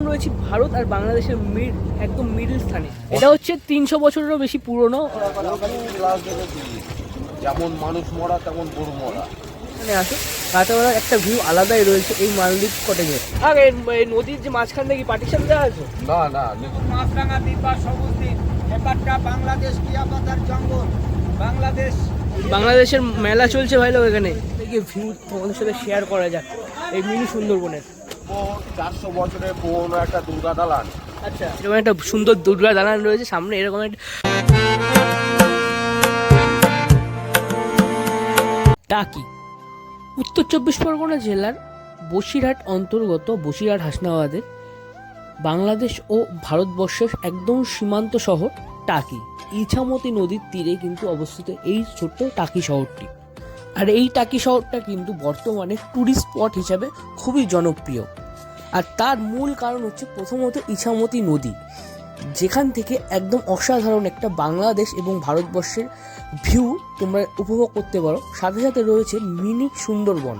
রয়েছি ভারত আর বাংলাদেশের মিড একদম মিডল স্থানে। এটা হচ্ছে তিনশো বছরেরও বেশি পুরনো। যেমন মানুষ মরা তেমন গরু মরা। এখানে আসে। রাতেবেলা একটা ভিউ আলাদাই রয়েছে এই মালদ্বীপ কটেজে আর এই নদীর যে মাঝখান থেকে পার্টিশন দেওয়া আছে? না না মাছরাঙা দ্বীপ বা সবুজ দ্বীপ। এপারটা বাংলাদেশ টিয়াপাতার জঙ্গল? বাংলাদেশ বাংলাদেশের মেলা চলছে ভাই লোক এখানে। এই ভিউ তোমাদের সাথে শেয়ার করা যাক। এই মিনি সুন্দরবনের। চারশো বছরের পুরনো একটা দুর্গা দালান। আচ্ছা। এরকম একটা সুন্দর দুর্গা দালান রয়েছে সামনে এরকম একটা টাকি। উত্তর চব্বিশ পরগনা জেলার বসিরহাট অন্তর্গত বসিরহাট হাসনাবাদের বাংলাদেশ ও ভারতবর্ষের একদম সীমান্ত শহর টাকি। ইছামতি নদীর তীরে কিন্তু অবস্থিত এই ছোট্ট টাকি শহরটি। আর এই টাকি শহরটা কিন্তু বর্তমানে ট্যুরিস্ট স্পট হিসাবে খুবই জনপ্রিয়। আর তার মূল কারণ হচ্ছে প্রথমত ইছামতি নদী, যেখান থেকে একদম অসাধারণ একটা বাংলাদেশ এবং ভারতবর্ষের ভিউ তোমরা উপভোগ করতে পারো। সাথে সাথে রয়েছে মিনি সুন্দরবন।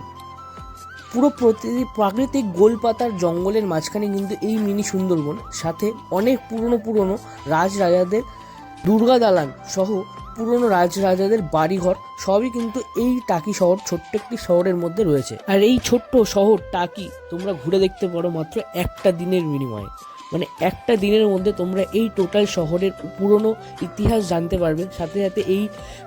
পুরো প্রতি, প্রাকৃতিক গোলপাতার জঙ্গলের মাঝখানে কিন্তু এই মিনি সুন্দরবন, সাথে অনেক পুরনো পুরনো রাজরাজাদের দুর্গা দালান সহ পুরনো রাজরাজাদের বাড়িঘর সবই কিন্তু এই টাকি শহর, ছোট্ট একটি শহরের মধ্যে রয়েছে। আর এই ছোট্ট শহর টাকি তোমরা ঘুরে দেখতে পারো মাত্র একটা দিনের বিনিময়ে। মানে একটা দিনের মধ্যে তোমরা এই টোটাল শহরের পুরনো ইতিহাস জানতে পারবে। সাথে সাথে এই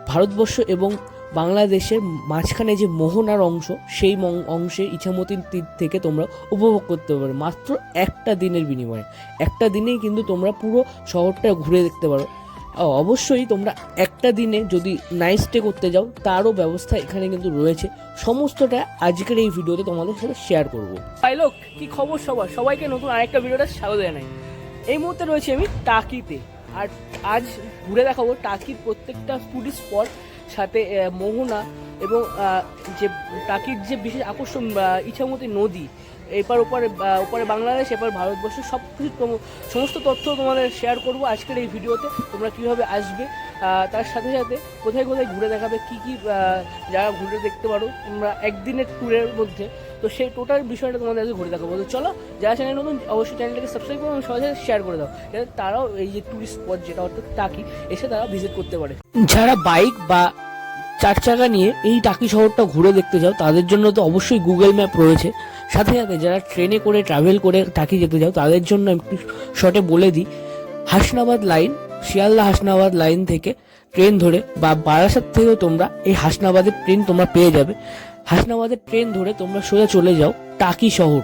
ভারতবর্ষ এবং বাংলাদেশের মাঝখানে যে মোহনার অংশ, সেই অংশে ইছামতির তীর থেকে তোমরা উপভোগ করতে পারো মাত্র একটা দিনের বিনিময়ে। একটা দিনেই কিন্তু তোমরা পুরো শহরটা ঘুরে দেখতে পারো। অবশ্যই তোমরা একটা দিনে যদি নাইট স্টে করতে যাও তারও ব্যবস্থা এখানে কিন্তু রয়েছে। সমস্তটা আজকের এই ভিডিওতে তোমাদের সাথে শেয়ার করব। লোক কি খবর সবার? সবাইকে নতুন আরেকটা ভিডিওটা স্বাগত জানাই। এই মুহূর্তে রয়েছে আমি টাকিতে। আর আজ ঘুরে দেখাবো টাকির প্রত্যেকটা টুরিস্ট স্পট সাথে মোহনা এবং যে টাকির যে বিশেষ আকর্ষণ আহ, ইছামতি নদী এপার ওপারে ওপারে বাংলাদেশ, এপার ভারতবর্ষ সব কিছু সমস্ত তথ্য তোমাদের শেয়ার করব আজকের এই ভিডিওতে, তোমরা কীভাবে আসবে তার সাথে সাথে কোথায় কোথায় ঘুরে দেখাবে, কী কী জায়গা ঘুরে দেখতে পারো, তোমরা একদিনের ট্যুরের মধ্যে, তো সেই টোটাল বিষয়টা তোমাদের আজকে ঘুরে দেখাবো। তো চলো, যারা চ্যানেল নতুন, অবশ্যই চ্যানেলটাকে সাবস্ক্রাইব করো এবং সবাই শেয়ার করে দাও, যাতে তারাও এই যে ট্যুরিস্ট স্পট যেটা অর্থাৎ টাকি, এসে তারা ভিজিট করতে পারে। যারা বাইক বা চার চাকা নিয়ে এই টাকি শহরটা ঘুরে দেখতে যাও। তাদের জন্য তো অবশ্যই গুগল ম্যাপ রয়েছে। সাথে সাথে যারা ট্রেনে করে ট্রাভেল করে টাকি যেতে যাও, তাদের জন্য একটু শর্টে বলে দিই। হাসনাবাদ লাইন শিয়ালদা হাসনাবাদ লাইন থেকে ট্রেন ধরে বা বারাসাত থেকেও তোমরা এই হাসনাবাদের ট্রেন তোমরা পেয়ে যাবে। হাসনাবাদের ট্রেন ধরে তোমরা সোজা চলে যাও টাকি শহর।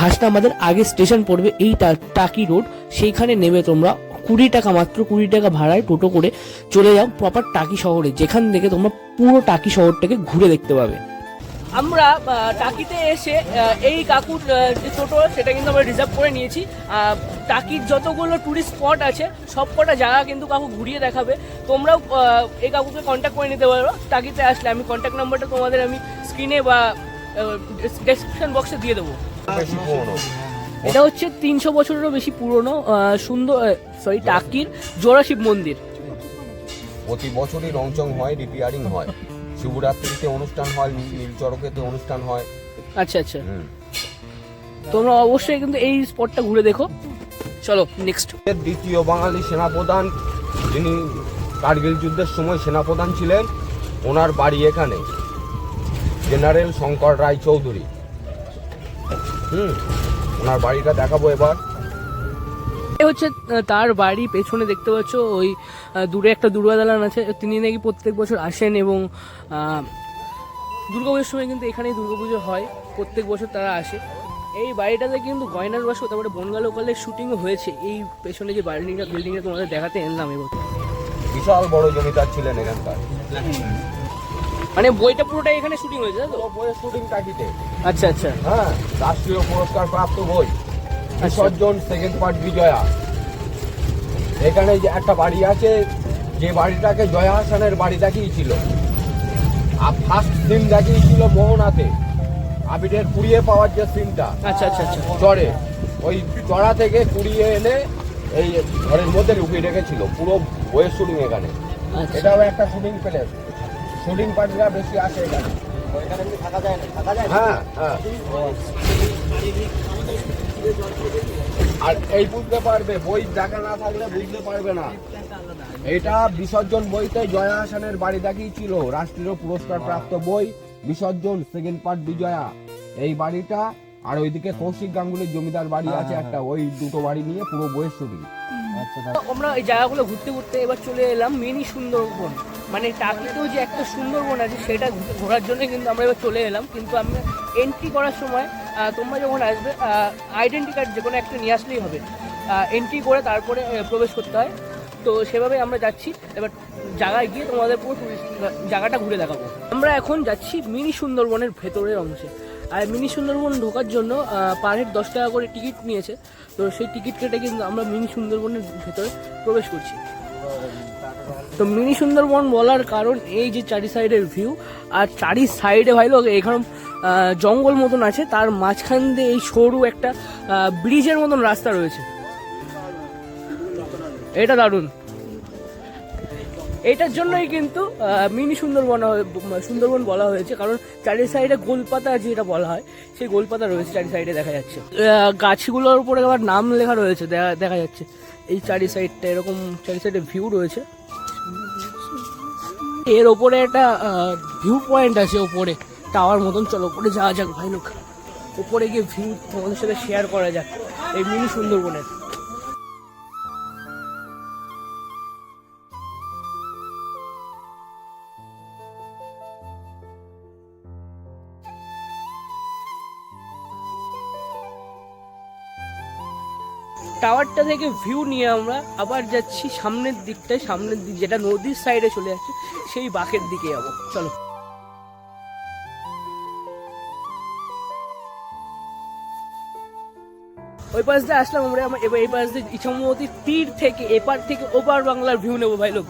হাসনাবাদের আগে স্টেশন পড়বে এই টাকি রোড সেইখানে নেমে তোমরা কুড়ি টাকা মাত্র কুড়ি টাকা ভাড়ায় টোটো করে চলে যাও প্রপার টাকি শহরে যেখান থেকে তোমরা পুরো টাকি শহরটাকে ঘুরে দেখতে পাবে। আমরা টাকিতে এসে এই কাকুর যে টোটো সেটা কিন্তু আমরা রিজার্ভ করে নিয়েছি। টাকির যতগুলো ট্যুরিস্ট স্পট আছে সব কটা জায়গা কিন্তু কাকু ঘুরিয়ে দেখাবে। তোমরাও এই কাকুকে কন্ট্যাক্ট করে নিতে পারো। টাকিতে আসলে আমি কন্ট্যাক্ট নাম্বারটা তোমাদের আমি স্ক্রিনে বা ডেসক্রিপশন বক্সে দিয়ে দেবো। এটা হচ্ছে তিনশো বছরেরও বেশি পুরনো সুন্দর সরি টাকির জোড়া শিব মন্দির। প্রতি বছরই রংচং হয় রিপেয়ারিং হয়। শিবরাত্রিতে অনুষ্ঠান হয় নীল- নীলচড়কেতে অনুষ্ঠান হয়। আচ্ছা আচ্ছা। তোমরা অবশ্যই কিন্তু এই স্পটটা ঘুরে দেখো। চলো নেক্সট দ্বিতীয় বাঙালি সেনাপ্রধান যিনি কার্গিল যুদ্ধের সময় সেনাপ্রধান ছিলেন ওনার বাড়ি এখানে। জেনারেল শঙ্কর রায় চৌধুরী হুম। ওনার বাড়িটা দেখাবো এবার। এ হচ্ছে তার বাড়ি পেছনে দেখতে পাচ্ছ ওই দূরে একটা দুর্গা দালান আছে। তিনি নাকি প্রত্যেক বছর আসেন এবং দুর্গাপুজোর সময় কিন্তু এখানেই দুর্গাপুজো হয়। প্রত্যেক বছর তারা আসে। এই বাড়িটাতে কিন্তু গয়নার বাসও তারপরে বনগা লোকালের শুটিংও হয়েছে। এই পেছনে যে বিল্ডিংটা বিল্ডিংটা তোমাদের দেখাতে এনলাম এবার। বিশাল বড় জমিদার ছিলেন এখানকার। মানে বইটা পুরোটাই এখানে শুটিং হয়েছে তো? বইয়ের শুটিং টাকিতে আচ্ছা আচ্ছা। হ্যাঁ রাষ্ট্রীয় পুরস্কার প্রাপ্ত বই। বিসর্জন সেকেন্ড পার্ট বিজয়া। এখানে যে একটা বাড়ি আছে যে বাড়িটাকে জয়া হাসানের বাড়ি দেখিয়েছিল। আর ফার্স্ট সিন দেখিয়েছিল মোহনাতে। আবিরের কুড়িয়ে পাওয়ার যে সিনটা আচ্ছা আচ্ছা আচ্ছা। চড়ে ওই চড়া থেকে কুড়িয়ে এনে এই ঘরের মধ্যে লুকিয়ে রেখেছিল। পুরো বইয়ের শুটিং এখানে। আচ্ছা। এটাও একটা শুটিং প্লেস শুটিং পার্টিরা বেশি আসে এখানে। হ্যাঁ হ্যাঁ। আর এই বুঝতে পারবে বই দেখা না থাকলে বুঝতে পারবে না। এটা বিসর্জন বইতে জয়া হাসানের বাড়ি দেখিয়েছিল রাষ্ট্রীয় পুরস্কার প্রাপ্ত বই বিসর্জন সেকেন্ড পার্ট বিজয়া। এই বাড়িটা আর ওইদিকে কৌশিক গাঙ্গুলির জমিদার বাড়ি আছে একটা ওই দুটো বাড়ি নিয়ে পুরো বইয়ের শুটিং। আমরা এই জায়গাগুলো ঘুরতে ঘুরতে এবার চলে এলাম মিনি সুন্দরবন। মানে টাকিতেও যে একটা সুন্দরবন আছে সেটা ঘোরার জন্য কিন্তু আমরা এবার চলে এলাম। কিন্তু আমরা এন্ট্রি করার সময় তোমরা যখন আসবে আইডেন্টি কার্ড যে কোনো একটা নিয়ে আসলেই হবে। এন্ট্রি করে তারপরে প্রবেশ করতে হয়। তো সেভাবে আমরা যাচ্ছি। এবার জায়গায় গিয়ে তোমাদের পুরো tourist জায়গাটা ঘুরে দেখাবো। আমরা এখন যাচ্ছি মিনি সুন্দরবনের ভেতরের অংশে। আর মিনি সুন্দরবন ঢোকার জন্য পার হেড দশ টাকা করে টিকিট নিয়েছে। তো সেই টিকিট কেটে কিন্তু আমরা মিনি সুন্দরবনের ভেতরে প্রবেশ করছি। তো মিনি সুন্দরবন বলার কারণ এই যে চারি সাইডের ভিউ আর চারি সাইডে ভাই লোক, এখানে জঙ্গল মতন আছে, তার মাঝখান দিয়ে এই সরু একটা ব্রিজের মতন রাস্তা রয়েছে। এটা দারুণ। এটার জন্যই কিন্তু মিনি সুন্দরবন সুন্দরবন বলা হয়েছে, কারণ চারি সাইডে গোলপাতা যেটা বলা হয়, সেই গোলপাতা রয়েছে চারি সাইডে দেখা যাচ্ছে। গাছগুলোর উপরে আবার নাম লেখা রয়েছে, দেখা- যাচ্ছে। এই চারি সাইডটা এরকম, চারি সাইডে ভিউ রয়েছে। এর ওপরে একটা ভিউ পয়েন্ট আছে ওপরে টাওয়ার মতন। চলো, ওপরে যাওয়া যাক, ভাই, লোক। উপরে গিয়ে ভিউ তোমাদের সাথে শেয়ার করা যাক, এই মিনি সুন্দরবনের। থেকে ভিউ নিয়ে আমরা আবার যাচ্ছি সামনের দিকটায়, সামনের দিক যেটা নদীর সাইডে চলে যাচ্ছে, সেই বাঁকের দিকে যাব। চলো। ওই পাশ দিয়ে আসলাম আমরা, এবার এই পাশ দিয়ে ইচ্ছামতি তীর থেকে, এপার থেকে ওপার বাংলার ভিউ নেব ভাই লোক।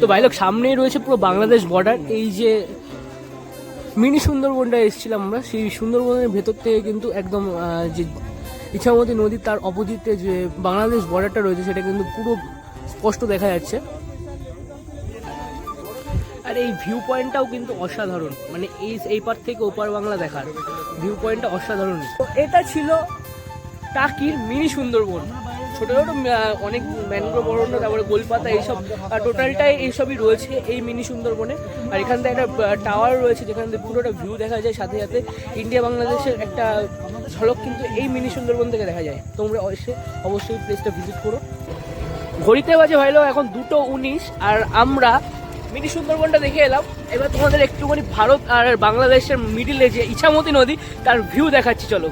তো ভাই লোক সামনেই রয়েছে পুরো বাংলাদেশ বর্ডার এই যে মিনি সুন্দরবনটা এসেছিলাম আমরা, সেই সুন্দরবনের ভেতর থেকে কিন্তু একদম যে ইছামতি নদী তার অপোজিটে যে বাংলাদেশ বর্ডারটা রয়েছে, সেটা কিন্তু পুরো স্পষ্ট দেখা যাচ্ছে। আর এই ভিউ পয়েন্টটাও কিন্তু অসাধারণ। মানে এই এই পার থেকে ওপার বাংলা দেখার। ভিউ পয়েন্টটা অসাধারণ। তো এটা ছিল টাকির মিনি সুন্দরবন। ছোট ছোট অনেক ম্যানগ্রোভ অরণ্য, তারপরে গোলপাতা, এইসব টোটালটাই এইসবই রয়েছে এই মিনি সুন্দরবনে। আর এখান থেকে একটা টাওয়ার রয়েছে, যেখান থেকে পুরোটা ভিউ দেখা যায়, সাথে সাথে ইন্ডিয়া বাংলাদেশের একটা ঝলক কিন্তু এই মিনি সুন্দরবন থেকে দেখা যায়। তোমরা অবশ্যই প্লেসটা ভিজিট করো। ঘড়িতে বাজে ভাইলো এখন দুটো উনিশ, আর আমরা মিনি সুন্দরবনটা দেখে এলাম। এবার তোমাদের একটুখানি ভারত আর বাংলাদেশের মিডিলে যে ইছামতি নদী, তার ভিউ দেখাচ্ছি, চলো।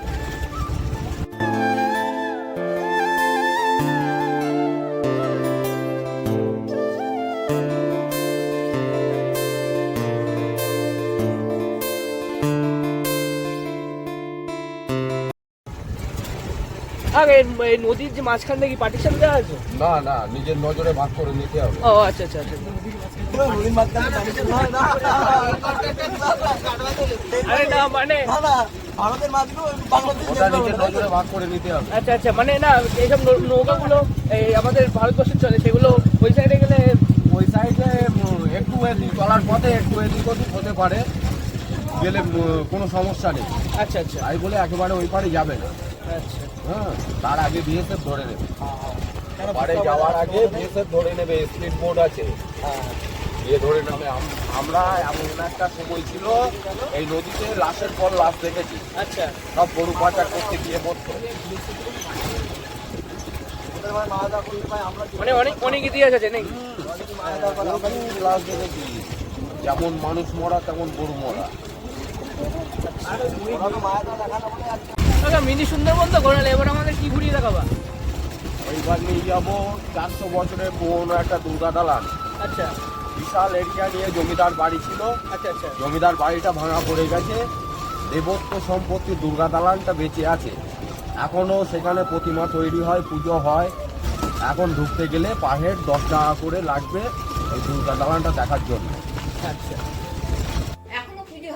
আর এই নদীর যে মাঝখান থেকে পার্টিশন দেওয়া আছে না না নিজের নজরে ভাগ করে নিতে হবে। ও আচ্ছা আচ্ছা আচ্ছা। আরে না মানে ওটা নজরে ভাগ করে নিতে হবে। আচ্ছা আচ্ছা মানে না এইসব নৌকাগুলো এই আমাদের ভারতবর্ষে চলে সেগুলো ওই সাইডে গেলে ওই সাইডে একটু চলার পথে একটু এদিক ওদিক হতে পারে। গেলে কোনো সমস্যা নেই। আচ্ছা আচ্ছা। তাই বলে একেবারে ওই পারে যাবে না। হ্যাঁ তার আগে বিএসএফ ধরে নেবে। পারে যাওয়ার আগে বিএসএফ ধরে নেবে স্পিড বোর্ড আছে। দিয়ে ধরে নেবে আমরা এমন একটা সময় ছিল এই নদীতে লাশের পর লাশ দেখেছি। আচ্ছা। সব গরু পাচার করতে গিয়ে পড়তো মানে অনেক অনেক ইতিহাস আছে নাকি? লাশ দেখেছি যেমন মানুষ মরা তেমন গরু মরা। দাদা মিনি সুন্দরবন তো ঘোরালে এবার আমাদের কি ঘুরিয়ে দেখাবা? এইবার নিয়ে যাব চারশো বছরের পুরোনো একটা দুর্গা দালান। আচ্ছা। বিশাল এরিয়া নিয়ে জমিদার বাড়ি ছিল। আচ্ছা আচ্ছা। জমিদার বাড়িটা ভাঙা পড়ে গেছে। দেবত্ব সম্পত্তি দুর্গা দালানটা বেঁচে আছে। এখনও সেখানে প্রতিমা তৈরি হয় পুজো হয়। এখন ঢুকতে গেলে পাহের দশ টাকা করে লাগবে ওই দুর্গা দালানটা দেখার জন্য। আচ্ছা।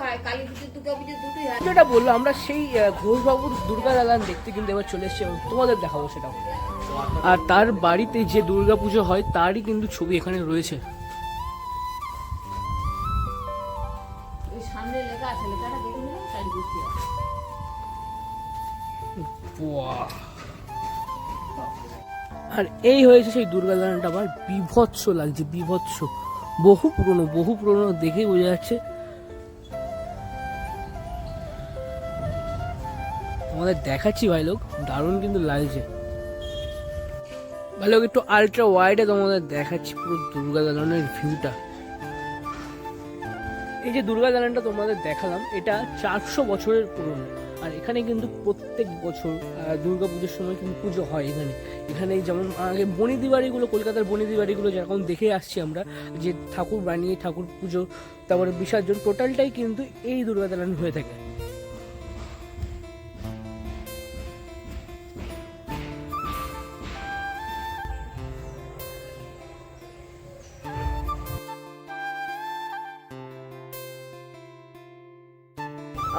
হয় কালী পুজো দুর্গা পুজো দুটোই হয়। যেটা বলল আমরা সেই ঘোষবাবুর দুর্গা দালান দেখতে কিন্তু এবার চলে এসেছি এবং তোমাদের দেখাবো সেটাও। আর তার বাড়িতে যে দুর্গা পুজো হয় তারই কিন্তু ছবি এখানে রয়েছে। আর এই হয়েছে সেই দুর্গা দালানটা আবার বিভৎস লাগছে বিভৎস। বহু পুরনো বহু পুরনো দেখেই বোঝা যাচ্ছে। আমাদের দেখাচ্ছি ভাই লোক, দারুণ কিন্তু লাগছে। ভাই লোক, একটু আলট্রা ওয়াইডে তোমাদের দেখাচ্ছি পুরো দুর্গা দালানের ভিউটা এই যে দুর্গা দালানটা তোমাদের দেখালাম, এটা চারশো বছরের পুরনো। আর এখানে কিন্তু প্রত্যেক বছর দুর্গা পুজোর সময় কিন্তু পুজো হয় এখানে। এখানে যেমন আগে বনিদি বাড়িগুলো, কলকাতার বনিদি বাড়িগুলো যেরকম দেখে আসছি আমরা, যে ঠাকুর বানিয়ে ঠাকুর পুজো, তারপরে বিসর্জন টোটালটাই কিন্তু এই দুর্গা দালান হয়ে থাকে।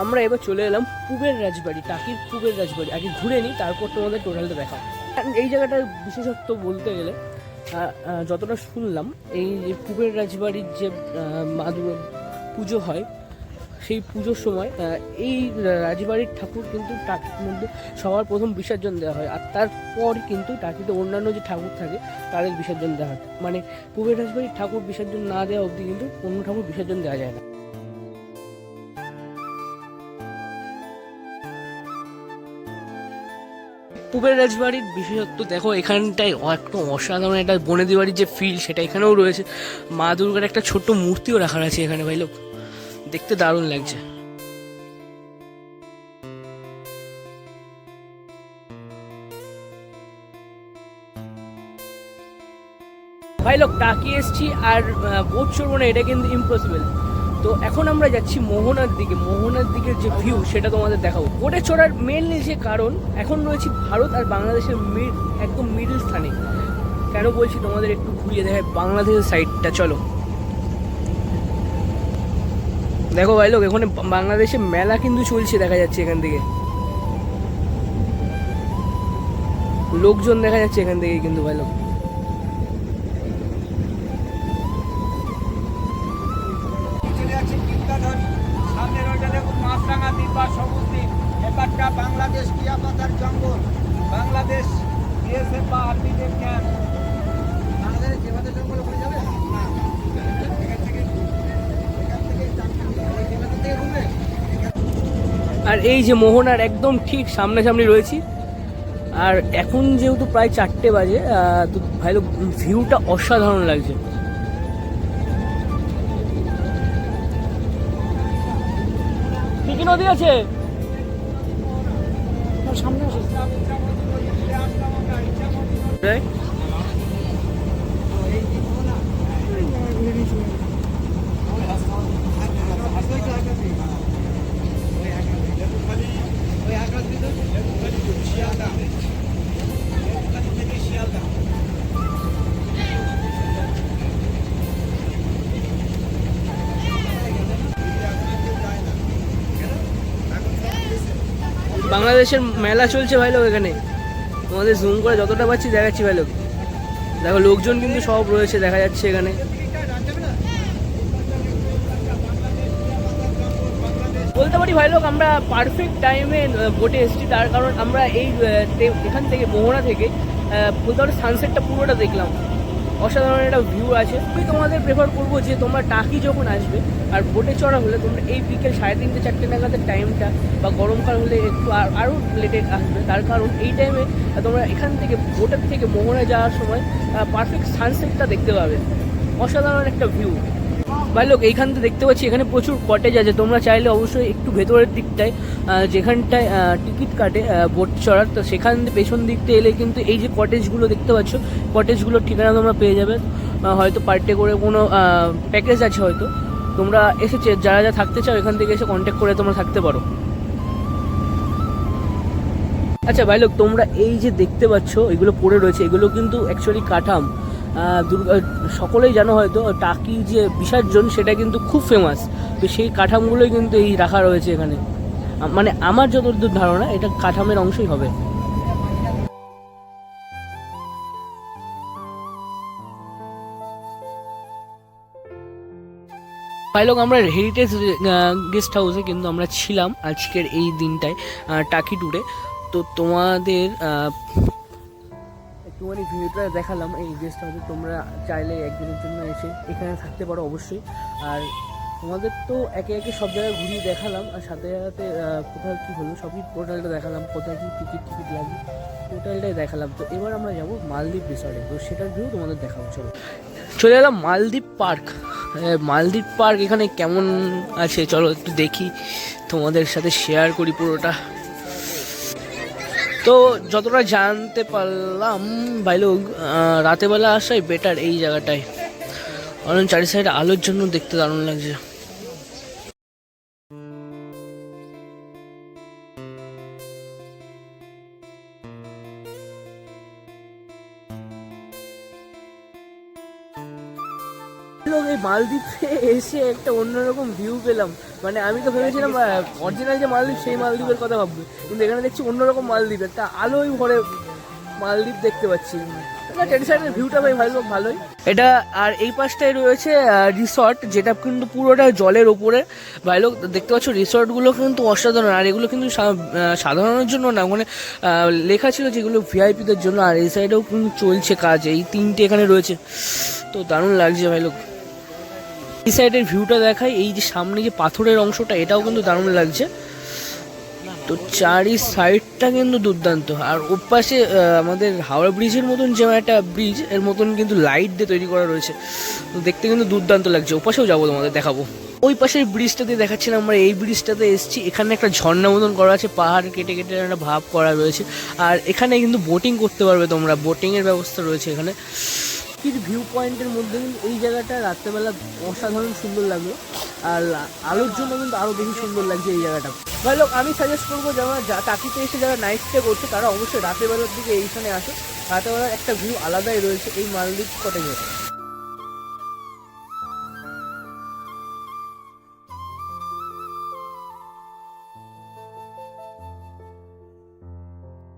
আমরা এবার চলে এলাম পুবের রাজবাড়ি, টাকির পুবের রাজবাড়ি। আগে ঘুরে নিই তারপর তোমাদের টোটালটা দেখাবো। এই জায়গাটার বিশেষত্ব বলতে গেলে যতটা শুনলাম, এই যে পুবের রাজবাড়ির যে মা পুজো হয়, সেই পুজোর সময় এই রাজবাড়ির ঠাকুর কিন্তু টাকির মধ্যে সবার প্রথম বিসর্জন দেওয়া হয়, আর তারপর কিন্তু টাকিতে অন্যান্য যে ঠাকুর থাকে, তাদের বিসর্জন দেওয়া হয়। মানে পুবের রাজবাড়ির ঠাকুর বিসর্জন না দেওয়া অবধি কিন্তু অন্য ঠাকুর বিসর্জন দেওয়া যায় না। পুবের রাজবাড়ির বিশেষত্ব, দেখো এখানটায় একটা অসাধারণ একটা বনেদি বাড়ির যে ফিল সেটা এখানেও রয়েছে। মা দুর্গার একটা ছোট্ট মূর্তিও রাখা আছে এখানে ভাই, লোক। দেখতে দারুণ লাগছে। ভাই, লোক তাকিয়ে এসছি আর বোট চড়বো না, এটা কিন্তু ইম্পসিবল তো এখন আমরা যাচ্ছি মোহনার দিকে। মোহনার দিকের যে ভিউ সেটা তোমাদের দেখাবো। বোটে চড়ার মেনলি যে কারণ, এখন রয়েছি ভারত আর বাংলাদেশের মিড একদম মিডল স্থানে। কেন বলছি তোমাদের একটু ঘুরিয়ে দেখায় বাংলাদেশের সাইডটা চলো। দেখো ভাই লোক, এখানে বাংলাদেশে মেলা কিন্তু চলছে, দেখা যাচ্ছে এখান থেকে। লোকজন দেখা যাচ্ছে এখান থেকে কিন্তু ভাই লোক। বাংলাদেশ বিএসএফ বা আর্মিদের ক্যাম্প বাংলাদেশের জঙ্গলে যাবে? আর এই যে মোহনার একদম ঠিক সামনাসামনি রয়েছি। আর এখন যেহেতু প্রায় চারটে বাজে তো ভাই লোক ভিউটা অসাধারণ লাগছে। কি কি নদী আছে? সামনে বাংলাদেশের মেলা চলছে ভাই লোক এখানে। তোমাদের জুম করে যতটা পাচ্ছি দেখাচ্ছি ভাই লোক দেখো, লোকজন কিন্তু সব রয়েছে, দেখা যাচ্ছে এখানে। বলতে পারি ভাই লোক, আমরা পারফেক্ট টাইমে বোটে এসেছি। তার কারণ আমরা এই এখান থেকে, মোহনা থেকে বলতে পারি সানসেটটা পুরোটা দেখলাম। অসাধারণ একটা ভিউ আছে। আমি তোমাদের প্রেফার করব যে তোমরা টাকি যখন আসবে আর বোটে চড়া হলে তোমরা এই বিকেল সাড়ে তিনটে, চারটে নাগাদের টাইমটা বা গরমকাল হলে একটু আর- আরও লেটে আসবে। তার কারণ এই টাইমে তোমরা এখান থেকে বোটের থেকে মোহনে যাওয়ার সময় পারফেক্ট সানসেটটা দেখতে পাবে। অসাধারণ একটা ভিউ বা লোক এইখান থেকে দেখতে পাচ্ছি, এখানে প্রচুর কটেজ আছে। তোমরা চাইলে অবশ্যই একটু ভেতরের দিকটায় যেখানটায় টিকিট কাটে বোট চড়ার। তো সেখান পেছন দিকতে এলে কিন্তু এই যে কটেজগুলো দেখতে পাচ্ছ কটেজগুলোর ঠিকানা তোমরা পেয়ে যাবে। হয়তো পার ডে করে কোনো প্যাকেজ আছে হয়তো। তোমরা এসেছে, যারা যা থাকতে চাও, এখান থেকে এসে কন্ট্যাক্ট করে তোমরা থাকতে পারো। আচ্ছা ভাই লোক, তোমরা এই যে দেখতে পাচ্ছ, এগুলো পড়ে রয়েছে। এগুলো কিন্তু অ্যাকচুয়ালি কাঠাম। দুর্গা, সকলেই জানো হয়তো, টাকি যে বিসর্জন, সেটা কিন্তু খুব ফেমাস তো সেই কাঠামগুলোই কিন্তু এই রাখা রয়েছে এখানে। মানে আমার যতদূর ধারণা, এটা কাঠামের অংশই হবে। পাইলক আমরা হেরিটেজ গেস্ট হাউসে কিন্তু আমরা ছিলাম আজকের এই দিনটায় টাকি ট্যুরে তো তোমাদের আহ, একটুখানি ভিডিওটা দেখালাম এই গেস্ট হাউসে তোমরা চাইলে একদিনের জন্য এসে এখানে থাকতে পারো অবশ্যই। আর তোমাদের তো একে একে সব জায়গায় ঘুরিয়ে দেখালাম আর সাথে সাথে কোথায় কী হলো সবই টোটালটা দেখালাম কোথায় কী টিকিট টিকিট লাগে টোটালটাই দেখালাম। তো এবার আমরা যাব মালদ্বীপ রিসর্টে তো সেটার ভিউ তোমাদের দেখাবো চলো। চলে এলাম মালদ্বীপ পার্ক মালদ্বীপ পার্ক এখানে কেমন আছে চলো একটু দেখি। তোমাদের সাথে শেয়ার করি পুরোটা। তো যতটা জানতে পারলাম, ভাই লোক রাতেবেলা আসাই বেটার এই জায়গাটায়। কারণ চারি সাইড আলোর জন্য দেখতে দারুণ লাগছে। মালদ্বীপে এসে একটা অন্যরকম ভিউ পেলাম। মানে আমি তো ভেবেছিলাম অরিজিনাল যে মালদ্বীপ, সেই মালদ্বীপের কথা ভাববো। কিন্তু এখানে দেখছি অন্যরকম মালদ্বীপ, একটা আলোয় ভরে মালদ্বীপ দেখতে পাচ্ছি। ট্রেডিশনাল ভিউটা ভাই ভালো, ভালোই। এটা আর এই পাশটায় রয়েছে রিসর্ট যেটা কিন্তু পুরোটা জলের ওপরে। ভাই লোক, দেখতে পাচ্ছ রিসর্টগুলো কিন্তু অসাধারণ। আর এগুলো কিন্তু সাধারণের জন্য না মানে লেখা ছিল যেগুলো ভিআইপিদের জন্য। আর এই সাইডেও কিন্তু চলছে কাজ। এই তিনটে এখানে রয়েছে। তো দারুণ লাগছে ভাই লোক। এই সাইডের ভিউটা দেখাই, এই যে সামনে যে পাথরের অংশটা, এটাও কিন্তু দারুণ লাগছে। তো চারি সাইডটা কিন্তু দুর্দান্ত। আর ওপাশে আমাদের হাওড়া ব্রিজের মতন যে একটা ব্রিজের মতন কিন্তু লাইট দিয়ে তৈরি করা রয়েছে। দেখতে কিন্তু দুর্দান্ত লাগছে। ওপাশেও যাব তোমাদের, দেখাবো। ওই পাশের ব্রিজটাতে দেখাচ্ছিলাম আমরা, এই ব্রিজটাতে এসেছি। এখানে একটা ঝর্ণা মতন করা আছে, পাহাড় কেটে কেটে একটা ভাব করা রয়েছে। আর এখানে কিন্তু বোটিং করতে পারবে তোমরা। বোটিংয়ের ব্যবস্থা রয়েছে এখানে। প্রকৃতির ভিউ পয়েন্টের মধ্যে কিন্তু এই জায়গাটা রাত্রেবেলা অসাধারণ সুন্দর লাগল। আর আলোর জন্য কিন্তু আরও বেশি সুন্দর লাগছে এই জায়গাটা। ভাই, লোক, আমি সাজেস্ট করব যারা যা টাকিতে এসে যারা নাইট স্টে করছে, তারা অবশ্যই রাতের বেলার দিকে এইখানে আসো। রাতের বেলার একটা ভিউ আলাদাই রয়েছে এই মালদ্বীপ কটেজে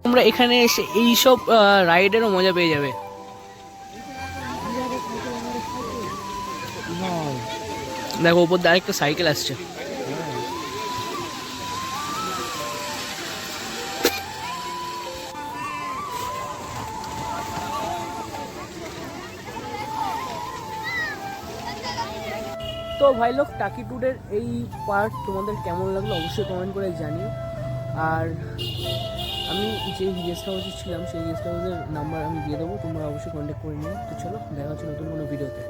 তোমরা এখানে এসে এইসব রাইডেরও মজা পেয়ে যাবে। দেখো, ওপর দিয়ে আরেকটা সাইকেল আসছে। তো ভাই লোক, টাকি টুডের এই পার্ট তোমাদের কেমন লাগল অবশ্যই কমেন্ট করে জানিও। আর আমি যে গেস্ট হাউসে ছিলাম, সেই গেস্ট হাউসের নাম্বার আমি দিয়ে দেবো, তোমরা অবশ্যই কন্ট্যাক্ট করে নিও। তো চলো, দেখা হচ্ছে নতুন কোনো ভিডিওতে